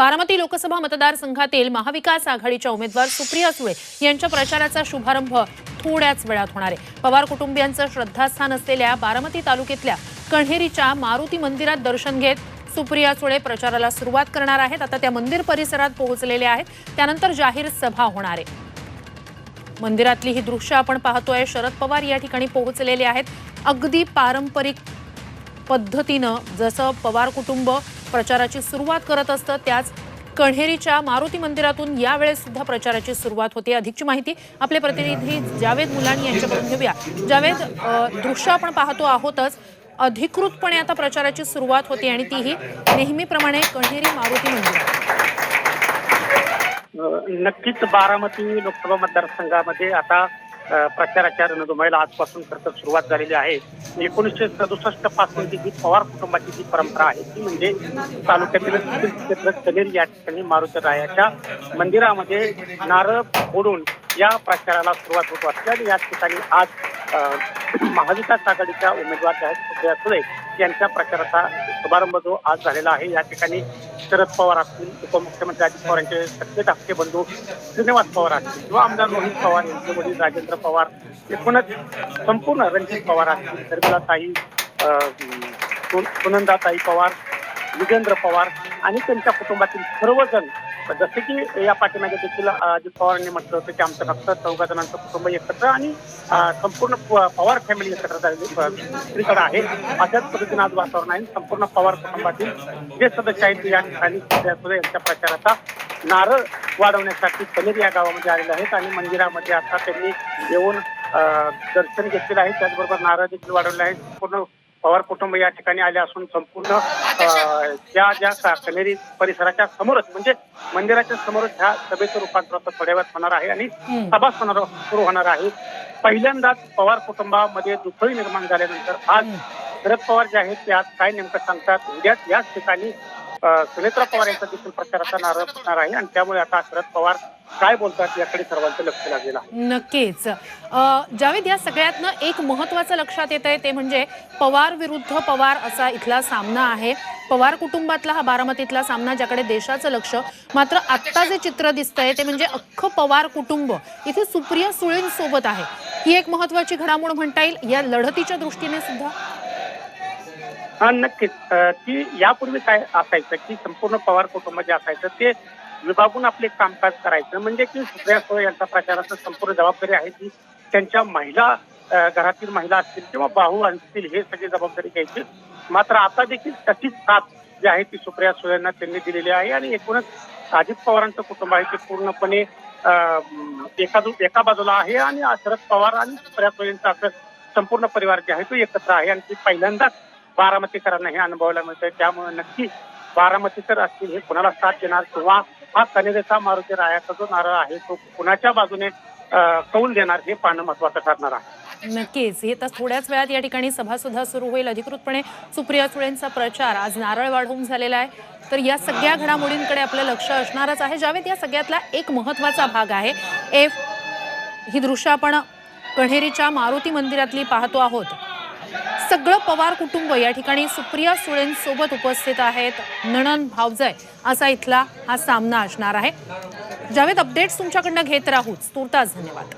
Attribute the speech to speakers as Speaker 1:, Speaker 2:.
Speaker 1: बारामती लोकसभा मतदारसंघातील महाविकास आघाडीच्या उमेदवार सुप्रिया सुळे यांच्या प्रचाराचा शुभारंभ थोड्याच वेळात होणार आहे. पवार कुटुंबियांचं श्रद्धास्थान असलेल्या बारामती तालुक्यातल्या कण्हेरीच्या मारुती मंदिरात दर्शन घेत सुप्रिया सुळे प्रचाराला सुरुवात करणार आहेत. आता त्या मंदिर परिसरात पोहोचलेल्या आहेत. त्यानंतर जाहीर सभा होणार आहे. मंदिरातली ही दृश्य आपण पाहतोय. शरद पवार या ठिकाणी पोहोचलेले आहेत. अगदी पारंपरिक पद्धतीनं जसं पवार कुटुंब प्रचाराची सुरुवात करत असतं. त्याच कण्हेरीच्या मारुती मंदिरातून यावेळेस सुद्धा प्रचाराची सुरुवात होते. अधिकची माहिती आपले प्रतिनिधी जावेद मुलाणी यांच्याकडून घेऊया. जावेद दृश्य आपण पाहतो आहोतच. अधिकृतपणे आता प्रचाराची सुरुवात होते आणि तीही नेहमीप्रमाणे कण्हेरी मारुती मंदिर.
Speaker 2: नक्कीच बारामती लोकसभा मतदारसंघामध्ये आता प्रचाराच्या रणधुमाईला आजपासून खरं तर सुरुवात झालेली आहे. एकोणीसशे सदुसष्ट पासूनची जी पवार कुटुंबाची जी परंपरा आहे ती म्हणजे तालुक्यातील क्षेत्र कनेर या ठिकाणी मारुती रायाच्या मंदिरामध्ये नारळ फोडून या प्रचाराला सुरुवात होत असल्याने या ठिकाणी आज महाविकास आघाडीच्या उमेदवार ज्या आहेत सुप्रिया सुळे यांच्या प्रचाराचा शुभारंभ जो आज झालेला आहे या ठिकाणी शरद पवार असतील उपमुख्यमंत्री अजित पवार यांचे सत्य धाकटे बंधू श्रीनिवास पवार असतील किंवा आमदार रोहित पवार यांचे वडील राजेंद्र पवार एकूणच संपूर्ण रणजित पवार असतील शर्मिलाताई सुनंदाताई पवार विजेंद्र पवार आणि त्यांच्या कुटुंबातील सर्वजण जसे की या पाठीमागे देखील अजित पवारांनी म्हटलं होतं की आमचं फक्त चौघा जणांचं कुटुंब एकत्र आणि संपूर्ण प- पवार फॅमिली एकत्र दुसरीकडे आहे. अशाच पद्धतीनं आज वातावरण आहे. संपूर्ण पवार कुटुंबातील जे सदस्य आहेत या ठिकाणी यांच्या प्रचाराचा नारळ वाढवण्यासाठी कनेर या गावामध्ये आलेले आहेत आणि मंदिरामध्ये आता त्यांनी येऊन दर्शन घेतलेलं आहे. त्याचबरोबर नारळ देखील वाढवले आहेत. पूर्ण पवार कुटुंब या ठिकाणी आले असून संपूर्ण ज्या का- कनेरी परिसराच्या समोरच म्हणजे मंदिराच्या समोरच ह्या सभेचं रूपांतर थोड्या वेळात होणार आहे आणि. सभा होणार सुरू होणार आहे. पहिल्यांदाच पवार कुटुंबामध्ये दुफळी निर्माण झाल्यानंतर आज शरद पवार जे आहेत ते आज काय नेमकं सांगतात? उद्याच याच ठिकाणी सुनेत्रा पवार यांचा देखील प्रचाराचा नारळ फुटणार आहे आणि त्यामुळे आता शरद पवार काय बोलतात याकडे सर्वांचं लक्ष लागलेलं आहे.
Speaker 1: नक्कीच. जावेद या सगळ्यातनं एक महत्वाचं लक्षात येत आहे ते म्हणजे पवार विरुद्ध पवार असा इथला सामना आहे. पवार कुटुंबातला हा बारामतीतला सामना ज्याकडे देशाचं लक्ष मात्र आत्ता जे चित्र दिसतंय ते म्हणजे अख्खं पवार कुटुंब इथे सुप्रिया सुळेंसोबत आहे. ही एक महत्वाची घडामोड म्हणता येईल. या लढतीच्या दृष्टीने सुद्धा
Speaker 2: हा नक्कीच ती की यापूर्वी काय असायचं की संपूर्ण पवार कुटुंब जे असायचं ते विभागून आपले कामकाज करायचं. म्हणजे की सुप्रिया सुळे यांचा प्रचाराचं संपूर्ण जबाबदारी आहे ती त्यांच्या महिला घरातील महिला असतील किंवा भाऊ असतील हे सगळी जबाबदारी घ्यायची. मात्र आता देखील तशीच साथ जी आहे ती सुप्रिया सुळेंना त्यांनी दिलेली आहे आणि एकूणच अजित पवारांचं कुटुंब आहे ते पूर्णपणे एका एका बाजूला आहे आणि शरद पवार आणि सुप्रिया सुळेंचा असं संपूर्ण परिवार जे आहे तो एकत्र आहे आणि ती पहिल्यांदाच बारामतीकरांना हे अनुभवायला मिळतंय. त्यामुळे नक्की बारामतीकर असतील हे कुणाला साथ देणार किंवा हा कनेरेचा मारुती रायाचा जो नारळ आहे तो कुणाच्या बाजूने कौल देणार हे पाहणं महत्वाचं ठरणार आहे.
Speaker 1: नक्कीच. येत्या थोड्याच वेळात या ठिकाणी सभा सुद्धा सुरू होईल. अधिकृतपणे सुप्रिया सुळेंचा प्रचार आज नारळ वाढवून झालेला आहे. तर या सगळ्या घडामोडींकडे आपलं लक्ष असणारच आहे. जावेद या सगळ्यातला एक महत्त्वाचा भाग आहे एफ ही दृश्य आपण कण्हेरीच्या मारुती मंदिरातली पाहतो आहोत. सगळं पवार कुटुंब या ठिकाणी सुप्रिया सुळेंसोबत उपस्थित आहेत. नणन भावजय असा इथला हा सामना असणार आहे. जावेद अपडेट्स तुमच्याकडनं घेत राहूच. तुर्तास धन्यवाद.